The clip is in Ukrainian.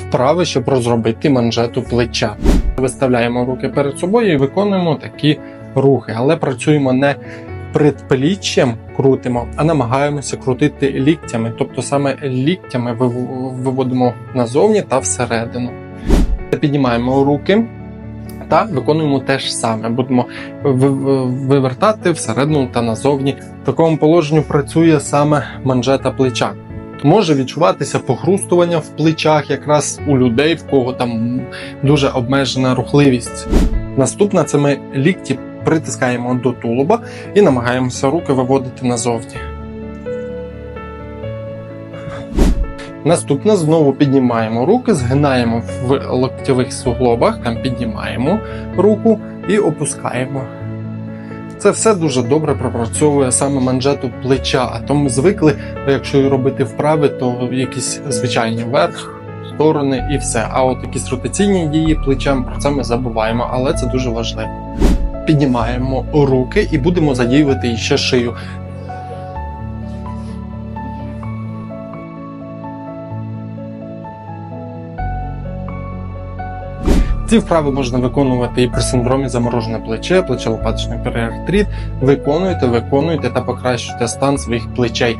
вправи, щоб розробити манжету плеча. Виставляємо руки перед собою і виконуємо такі рухи, але працюємо не предпліччям крутимо, а намагаємося крутити ліктями, тобто саме ліктями виводимо назовні та всередину. Піднімаємо руки та виконуємо те ж саме. Будемо ви- ви- вивертати всередину та назовні. В такому положенні працює саме манжета плеча. Може відчуватися похрустування в плечах якраз у людей, в кого там дуже обмежена рухливість. Наступне це ми лікті притискаємо до тулуба і намагаємося руки виводити назовні. Наступне знову піднімаємо руки, згинаємо в локтєвих суглобах, там піднімаємо руку і опускаємо. Це все дуже добре пропрацьовує саме манжету плеча, а то ми звикли, якщо робити вправи, то якісь звичайні верх, сторони і все. А от якісь ротаційні дії плечем про це ми забуваємо, але це дуже важливо. Піднімаємо руки і будемо задіювати ще шию. Ці вправи можна виконувати і при синдромі заморожене плече, плечелопаточний лопаточний переартрит. Виконуйте, виконуйте та покращуйте стан своїх плечей.